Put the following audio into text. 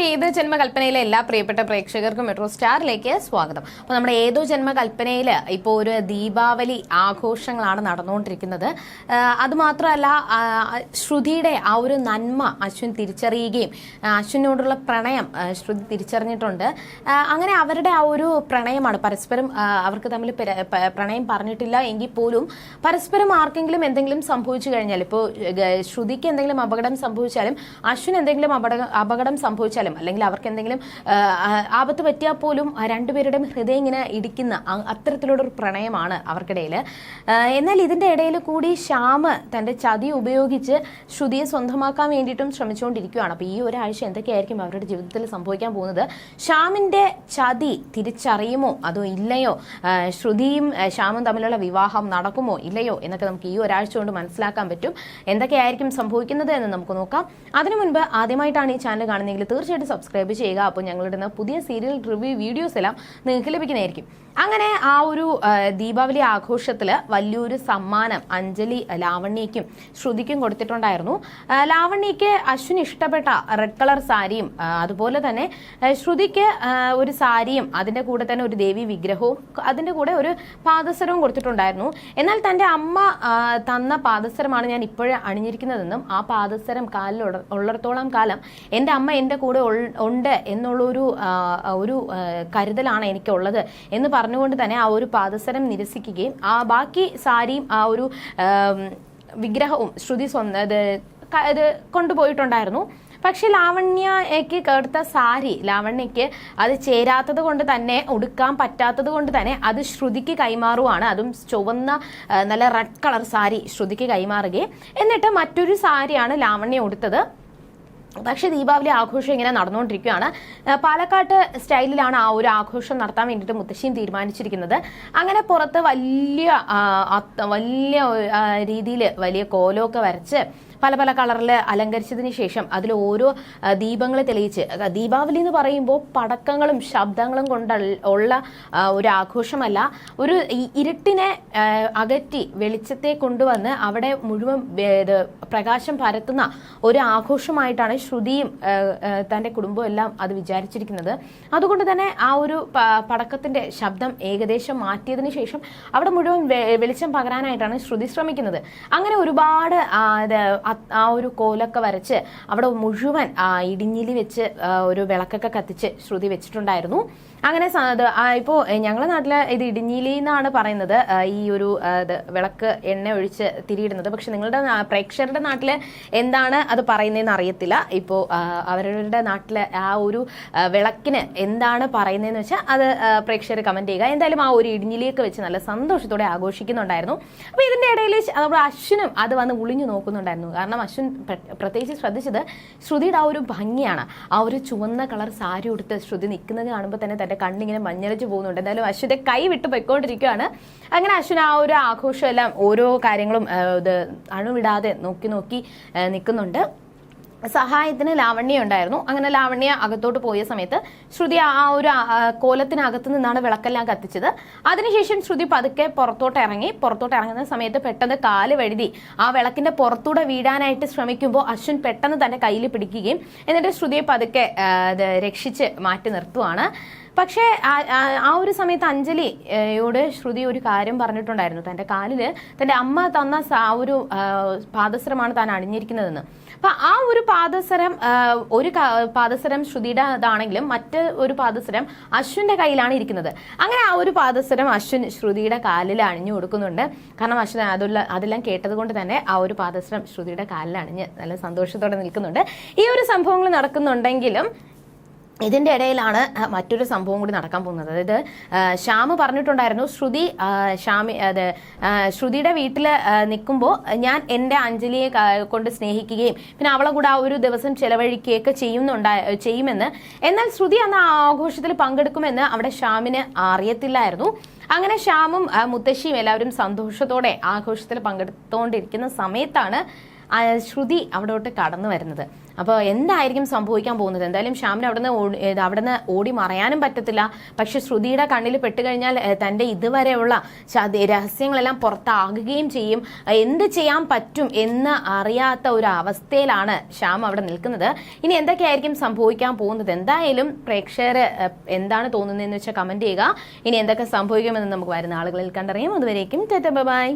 അപ്പോൾ ഏതോ ജന്മകൽപ്പനയിലെ എല്ലാ പ്രിയപ്പെട്ട പ്രേക്ഷകർക്കും മെട്രോ സ്റ്റാറിലേക്ക് സ്വാഗതം. അപ്പോൾ നമ്മുടെ ഏതോ ജന്മകൽപ്പനയിൽ ഇപ്പോൾ ഒരു ദീപാവലി ആഘോഷങ്ങളാണ് നടന്നുകൊണ്ടിരിക്കുന്നത്. അതുമാത്രമല്ല ശ്രുതിയുടെ ആ ഒരു നന്മ അശ്വിൻ തിരിച്ചറിയുകയും അശ്വിനോടുള്ള പ്രണയം ശ്രുതി തിരിച്ചറിഞ്ഞിട്ടുണ്ട്. അങ്ങനെ അവരുടെ ആ ഒരു പ്രണയമാണ്. പരസ്പരം അവർക്ക് തമ്മിൽ പ്രണയം പറഞ്ഞിട്ടില്ല എങ്കിൽ പോലും പരസ്പരം ആർക്കെങ്കിലും എന്തെങ്കിലും സംഭവിച്ചു കഴിഞ്ഞാൽ ഇപ്പോൾ ശ്രുതിക്ക് എന്തെങ്കിലും അപകടം സംഭവിച്ചാലും അശ്വിൻ എന്തെങ്കിലും അപകടം അപകടം സംഭവിച്ചാലും അല്ലെങ്കിൽ അവർക്ക് എന്തെങ്കിലും ആപത്ത് പറ്റിയാൽ പോലും രണ്ടുപേരുടെയും ഹൃദയം ഇങ്ങനെ ഇടിക്കുന്ന അത്തരത്തിലുള്ളൊരു പ്രണയമാണ് അവർക്കിടയിൽ എന്നാൽ ഇതിന്റെ ഇടയിൽ കൂടി ശ്യാമ് തന്റെ ചതി ഉപയോഗിച്ച് ശ്രുതിയെ സ്വന്തമാക്കാൻ വേണ്ടിയിട്ടും ശ്രമിച്ചുകൊണ്ടിരിക്കുകയാണ്. അപ്പോൾ ഈ ഒരാഴ്ച എന്തൊക്കെയായിരിക്കും അവരുടെ ജീവിതത്തിൽ സംഭവിക്കാൻ പോകുന്നത്? ശ്യാമിന്റെ ചതി തിരിച്ചറിയുമോ? അതോ ഇല്ലയോ? ശ്രുതിയും ശ്യാമും തമ്മിലുള്ള വിവാഹം നടക്കുമോ? ഇല്ലയോ? എന്നൊക്കെ നമുക്ക് ഈ ഒരാഴ്ച കൊണ്ട് മനസ്സിലാക്കാൻ പറ്റും. എന്തൊക്കെയായിരിക്കും സംഭവിക്കുന്നത് എന്ന് നമുക്ക് നോക്കാം. അതിനു മുൻപ് ആദ്യമായിട്ടാണ് ഈ ചാനൽ കാണുന്നതെങ്കിൽ തീർച്ചയായിട്ടും സബ്സ്ക്രൈബ് ചെയ്യുക. അപ്പോൾ ഞങ്ങളിടുന്ന പുതിയ സീരിയൽ റിവ്യൂ വീഡിയോസ് എല്ലാം നിങ്ങൾക്ക് ലഭിക്കുന്നതായിരിക്കും. അങ്ങനെ ആ ഒരു ദീപാവലി ആഘോഷത്തിൽ വലിയൊരു സമ്മാനം അഞ്ജലി ലാവണ്യയ്ക്കും ശ്രുതിക്കും കൊടുത്തിട്ടുണ്ടായിരുന്നു. ലാവണ്യയ്ക്ക് അശ്വിന് ഇഷ്ടപ്പെട്ട റെഡ് കളർ സാരിയും അതുപോലെ തന്നെ ശ്രുതിക്ക് ഒരു സാരിയും അതിന്റെ കൂടെ തന്നെ ഒരു ദേവി വിഗ്രഹവും അതിന്റെ കൂടെ ഒരു പാദസരവും കൊടുത്തിട്ടുണ്ടായിരുന്നു. എന്നാൽ തന്റെ അമ്മ തന്ന പാദസരമാണ് ഞാൻ ഇപ്പോഴും അണിഞ്ഞിരിക്കുന്നതെന്നും ആ പാദസരം കാലിൽ ഉള്ളിടത്തോളം കാലം എന്റെ അമ്മ എന്റെ കൂടെ ഉണ്ട് എന്നുള്ളൊരു ഒരു കരുതലാണ് എനിക്കുള്ളത്. എന്ന് പറഞ്ഞുകൊണ്ട് തന്നെ ആ ഒരു പാദസരം നിരസിക്കുകയും ആ ബാക്കി സാരിയും ആ ഒരു വിഗ്രഹവും ശ്രുതി സ്വന്ത ഇത് കൊണ്ടുപോയിട്ടുണ്ടായിരുന്നു. പക്ഷെ ലാവണ്യയ്ക്ക് കേടുത്ത സാരി ലാവണ്യയ്ക്ക് അത് ചേരാത്തത് കൊണ്ട് തന്നെ ഉടുക്കാൻ പറ്റാത്തത് കൊണ്ട് തന്നെ അത് ശ്രുതിക്ക് കൈമാറുവാണ്. അതും ചുവന്ന നല്ല റെഡ് കളർ സാരി ശ്രുതിക്ക് കൈമാറുകയും. എന്നിട്ട് മറ്റൊരു സാരിയാണ് ലാവണ്യ ഉടുത്തത്. പക്ഷെ ദീപാവലി ആഘോഷം ഇങ്ങനെ നടന്നുകൊണ്ടിരിക്കുകയാണ്. പാലക്കാട്ട് സ്റ്റൈലിലാണ് ആ ഒരു ആഘോഷം നടത്താൻ വേണ്ടിയിട്ട് മുത്തശ്ശിയും തീരുമാനിച്ചിരിക്കുന്നത്. അങ്ങനെ പുറത്ത് വലിയ വലിയ രീതിയിൽ വലിയ കോലമൊക്കെ വരച്ച് പല പല കളറിൽ അലങ്കരിച്ചതിന് ശേഷം അതിൽ ഓരോ ദീപങ്ങൾ തെളിയിച്ച് ദീപാവലി എന്ന് പറയുമ്പോൾ പടക്കങ്ങളും ശബ്ദങ്ങളും കൊണ്ട് ഉള്ള ഒരു ആഘോഷമല്ല. ഒരു ഇരുട്ടിനെ അകറ്റി വെളിച്ചത്തെ കൊണ്ടുവന്ന് അവിടെ മുഴുവൻ പ്രകാശം പരത്തുന്ന ഒരു ആഘോഷമായിട്ടാണ് ശ്രുതിയും തന്റെ കുടുംബവും എല്ലാം അത് വിചാരിച്ചിരിക്കുന്നത്. അതുകൊണ്ട് തന്നെ ആ ഒരു പടക്കത്തിന്റെ ശബ്ദം ഏകദേശം മാറ്റിയതിന് ശേഷം അവിടെ മുഴുവൻ വെളിച്ചം പകരാനായിട്ടാണ് ശ്രുതി ശ്രമിക്കുന്നത്. അങ്ങനെ ഒരുപാട് ആ, ഒരു കോലൊക്കെ വരച്ച് അവിടെ മുഴുവൻ ഇടിഞ്ഞിലി വെച്ച് ഒരു വിളക്കൊക്കെ കത്തിച്ച് ശ്രുതി വെച്ചിട്ടുണ്ടായിരുന്നു. അങ്ങനെ ഇപ്പോൾ ഞങ്ങളുടെ നാട്ടിൽ ഇത് ഇടിഞ്ഞിലി എന്നാണ് പറയുന്നത്. ഈ ഒരു വിളക്ക് എണ്ണ ഒഴിച്ച് തിരിയിടുന്നത്. പക്ഷെ നിങ്ങളുടെ പ്രേക്ഷകരുടെ നാട്ടിൽ എന്താണ് അത് പറയുന്നതെന്ന് അറിയത്തില്ല. ഇപ്പോ അവരുടെ നാട്ടിലെ ആ ഒരു വിളക്കിന് എന്താണ് പറയുന്നതെന്ന് വെച്ചാൽ അത് പ്രേക്ഷകർ കമന്റ് ചെയ്യുക. എന്തായാലും ആ ഒരു ഇടിഞ്ഞിലിയൊക്കെ വെച്ച് നല്ല സന്തോഷത്തോടെ ആഘോഷിക്കുന്നുണ്ടായിരുന്നു. അപ്പോൾ ഇതിന്റെ ഇടയിൽ നമ്മുടെ അശ്വിനും അത് വന്ന് ഉളിഞ്ഞു നോക്കുന്നുണ്ടായിരുന്നു. കാരണം അശ്വിൻ പ്ര- പ്രത്യേകിച്ച് ശ്രദ്ധിച്ചത് ശ്രുതിയുടെ ആ ഒരു ഭംഗിയാണ്. ആ ഒരു ചുവന്ന കളർ സാരി ഉടുത്ത് ശ്രുതി നിൽക്കുന്നത് കാണുമ്പോൾ തന്നെ തന്റെ കണ്ണിങ്ങനെ മഞ്ഞളിച്ച് പോകുന്നുണ്ട്. എന്തായാലും അശ്വിന്റെ കൈ വിട്ട് പൊയ്ക്കൊണ്ടിരിക്കുകയാണ്. അങ്ങനെ അശ്വിൻ ആ ഒരു ആഘോഷമെല്ലാം ഓരോ കാര്യങ്ങളും ഇത് അണുവിടാതെ നോക്കി നോക്കി നിൽക്കുന്നുണ്ട്. സഹായത്തിന് ലാവണ്യ ഉണ്ടായിരുന്നു. അങ്ങനെ ലാവണ്യ അകത്തോട്ട് പോയ സമയത്ത് ശ്രുതി ആ ഒരു കോലത്തിനകത്ത് നിന്നാണ് വിളക്കെല്ലാം കത്തിച്ചത്. അതിനുശേഷം ശ്രുതി പതുക്കെ പുറത്തോട്ട് ഇറങ്ങി. പുറത്തോട്ട് ഇറങ്ങുന്ന സമയത്ത് പെട്ടെന്ന് കാൽ വഴുതി. ആ വിളക്കിന്റെ പുറത്തൂടെ വീടാനായിട്ട് ശ്രമിക്കുമ്പോൾ അശ്വിൻ പെട്ടെന്ന് തന്നെ കയ്യിൽ പിടിക്കുകയും എന്നിട്ട് ശ്രുതിയെ പതുക്കെ രക്ഷിച്ച് മാറ്റി നിർത്തുവാണ്. പക്ഷേ ആ- ഒരു സമയത്ത് അഞ്ജലിയോട് ശ്രുതി ഒരു കാര്യം പറഞ്ഞിട്ടുണ്ടായിരുന്നു. തന്റെ കാലിൽ തന്റെ അമ്മ തന്ന ആ ഒരു പാദസരമാണ് താൻ അണിഞ്ഞിരിക്കുന്നതെന്ന്. അപ്പൊ ആ ഒരു പാദസരം ഒരു പാദസരം ശ്രുതിയുടെ ഇതാണെങ്കിലും മറ്റ് ഒരു പാദസരം അശ്വിന്റെ കയ്യിലാണ് ഇരിക്കുന്നത്. അങ്ങനെ ആ ഒരു പാദസരം അശ്വിൻ ശ്രുതിയുടെ കാലിൽ അണിഞ്ഞു കൊടുക്കുന്നുണ്ട്. കാരണം അശ്വിൻ അതുള്ള അതെല്ലാം കേട്ടത് കൊണ്ട് തന്നെ ആ ഒരു പാദസരം ശ്രുതിയുടെ കാലിൽ അണിഞ്ഞ് നല്ല സന്തോഷത്തോടെ നിൽക്കുന്നുണ്ട്. ഈ ഒരു സംഭവങ്ങൾ നടക്കുന്നുണ്ടെങ്കിലും ഇതിന്റെ ഇടയിലാണ് മറ്റൊരു സംഭവം കൂടി നടക്കാൻ പോകുന്നത്. അതായത് ശ്യാമ് പറഞ്ഞിട്ടുണ്ടായിരുന്നു ശ്രുതി ശ്യാമി അത് ശ്രുതിയുടെ വീട്ടിൽ നിൽക്കുമ്പോൾ ഞാൻ എന്റെ അഞ്ജലിയെ കൊണ്ട് സ്നേഹിക്കുകയും പിന്നെ അവളെ കൂടെ ആ ഒരു ദിവസം ചെലവഴിക്കുകയൊക്കെ ചെയ്യുന്നുണ്ടാ ചെയ്യുമെന്ന്. എന്നാൽ ശ്രുതി അന്ന് ആഘോഷത്തിൽ പങ്കെടുക്കുമെന്ന് അവിടെ ശ്യാമിന് അറിയത്തില്ലായിരുന്നു. അങ്ങനെ ശ്യാമും മുത്തശ്ശിയും എല്ലാവരും സന്തോഷത്തോടെ ആഘോഷത്തിൽ പങ്കെടുത്തുകൊണ്ടിരിക്കുന്ന സമയത്താണ് ശ്രുതി അവിടോട്ട് കടന്നു വരുന്നത്. അപ്പോൾ എന്തായിരിക്കും സംഭവിക്കാൻ പോകുന്നത്? എന്തായാലും ശ്യാമിന് അവിടുന്ന് അവിടുന്ന് ഓടി മറയാനും പറ്റത്തില്ല. പക്ഷെ ശ്രുതിയുടെ കണ്ണിൽ പെട്ടുകഴിഞ്ഞാൽ തന്റെ ഇതുവരെയുള്ള രഹസ്യങ്ങളെല്ലാം പുറത്താകുകയും ചെയ്യും. എന്ത് ചെയ്യാൻ പറ്റും എന്ന് അറിയാത്ത ഒരു അവസ്ഥയിലാണ് ശ്യാം അവിടെ നിൽക്കുന്നത്. ഇനി എന്തൊക്കെയായിരിക്കും സംഭവിക്കാൻ പോകുന്നത്? എന്തായാലും പ്രേക്ഷകർ എന്താണ് തോന്നുന്നതെന്ന് വെച്ചാൽ കമന്റ് ചെയ്യുക. ഇനി എന്തൊക്കെ സംഭവിക്കുമെന്ന് നമുക്ക് വരുന്ന ആളുകളിൽ കണ്ടറിയാം. അതുവരേക്കും ബൈ.